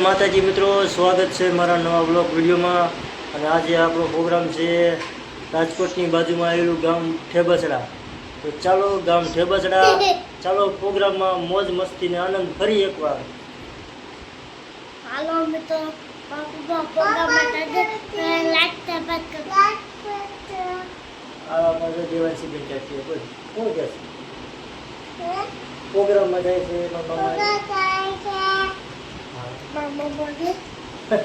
માતાજી મિત્રો સ્વાગત છે મારા નવા બ્લોગ વિડીયોમાં. અને આજે આપણો પ્રોગ્રામ છે રાજકોટની બાજુમાં આવેલું ગામ ઠેબસડા. તો ચાલો ગામ ઠેબસડા ચાલો પ્રોગ્રામમાં મોજ મસ્તી ને આનંદ ફરી એકવાર. હાલો મિત્રો પ્રોગ્રામમાં જાય છે. એમાં મામા હા મામા બોલે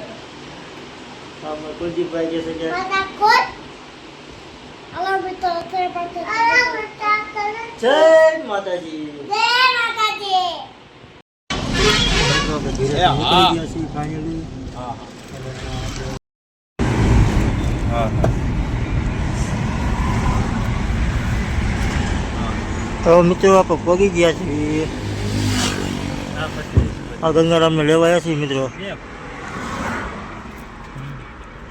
આમાં કુલદીપભાઈ કહે છે કે માતા કોણ હાલો મિત્રો તે પાસે જય માતાજી જય માતાજી નીકળી ગયા છીએ finally. તો મિત્રો આપણે પગી ગયા છીએ આ ગંગારામને લેવા આવ્યા છીએ મિત્રો.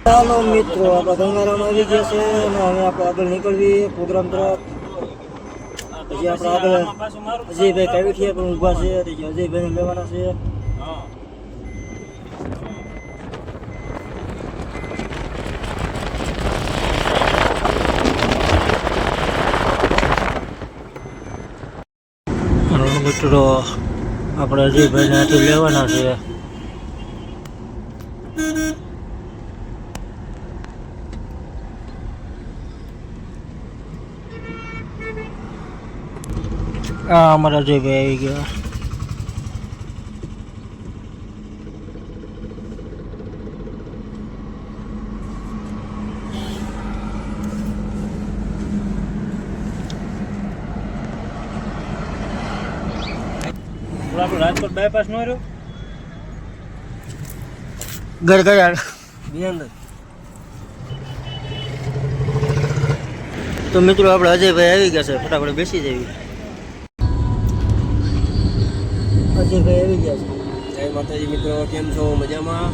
ચાલો મિત્રો આપણે ગંગારામ આવી ગયા છે અને હવે આપણે આગળ નીકળવી પ્રોગ્રામ તરફ. પછી આપણે આગળ અજયભાઈ કાવીઠિયા પણ ઊભા છે પછી અજયભાઈને લેવાના છે. મિત્રો આપણે અજયભાઈને ત્યાંથી લેવાના છે અમારા અજયભાઈ આવી ગયા. આપણું રાજકોટ બાયપાસ નો રહ્યો ગયા તો મિત્રો આપણે અજયભાઈ આવી ગયા છે ફટાફટ બેસી જઈએ. અજયભાઈ આવી ગયા છે. જય માતાજી મિત્રો કેમ છો? મજામાં?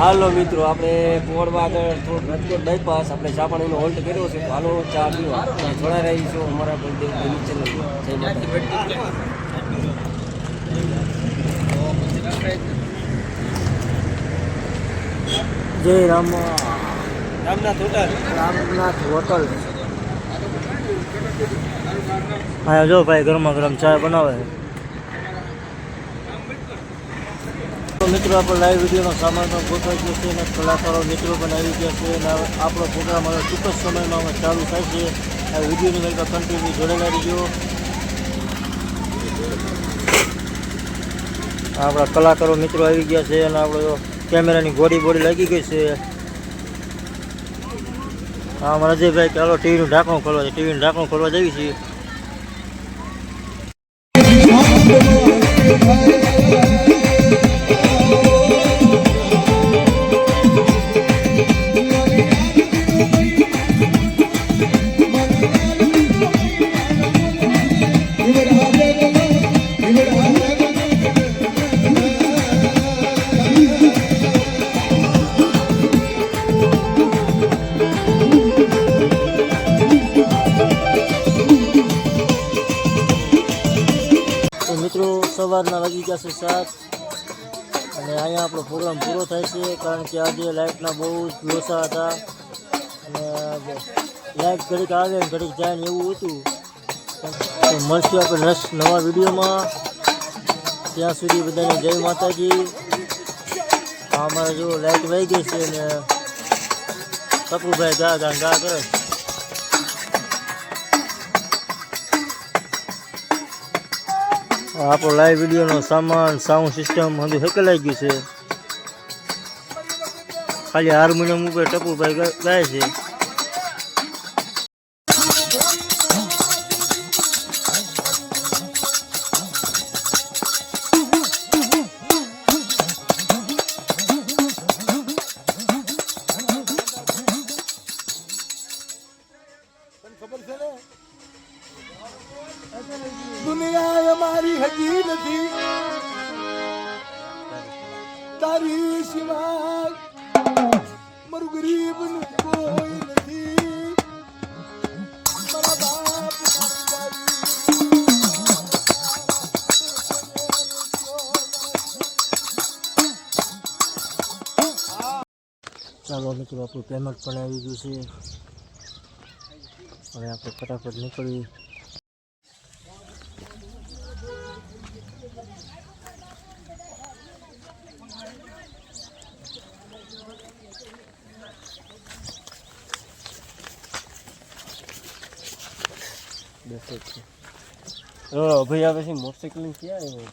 હાલો મિત્રો આપણે પોળમાં આગળ થોડું રાજકોટ બાયપાસ આપણે ચા પાણીનો હોલ્ટ કર્યો છે. હાલો ચા પીવા. ત્યાં જોડા રહીશું અમારા છે માતાજી. જય રામ. રામનાથ હોટલ. રામનાથ હોટલ. હા જો ભાઈ ગરમા ગરમ ચા બનાવે. છે તો મિત્રો, આપણે લાઈવ વિડીયોનો સામાન પણ ગોઠવાઈ ગયો છે અને કલાકારો, મિત્રો પણ આવી ગયા છે અને આપણો પ્રોગ્રામ હવે ટૂંક જ સમયમાં અમે ચાલુ થાય છે. આ વિડીયોની અંદર કન્ટિન્યુ જોડેલા રહીજો. આપણા કલાકારો, મિત્રો આવી ગયા છે અને આપણો કેમેરાની ગોળી ગોળી લાગી ગઈ છે. હા અમારા અજયભાઈ, ચાલો ટીવીનું ઢાંકણું ખોલવા છે ટીવીનું ઢાંકણું ખોલવા જઈએ છીએ. સવારના વાગી ગયા સાત. અને અહીંયા આપણો પ્રોગ્રામ પૂરો થાય છે, કારણ કે આજે લાઇટના બહુ જ લોસા હતા. અને લાઇટ ઘડીક આવે ને ઘડીક જાય ને એવું હતું. મળશું આપણે નસ નવા વિડીયોમાં. ત્યાં સુધી બધાને જય માતાજી. અમારે જો લાઇટ વહી ગઈ છે ને ટપુભાઈ ગા ગા ગા કરે. આપણો લાઈવ વિડીયોનો સામાન સાઉન્ડ સિસ્ટમ બધું હેકલાઈ ગયું છે. ખાલી હાર્મોનિયમ ઉપર ટપુભાઈ ગાય છે. દુનિયા અમારી હજી નથી. તારી સિવાય મારું ગરીબ કોઈ નથી. ચાલો મિત્રો, આપણું પેમેન્ટ પણ આવી ગયું છે. હવે આપણે ફટાફટ નીકળીએ. છે. ભાઈ આવે છે મોટરસાઇકલ ક્યાં આવ્યો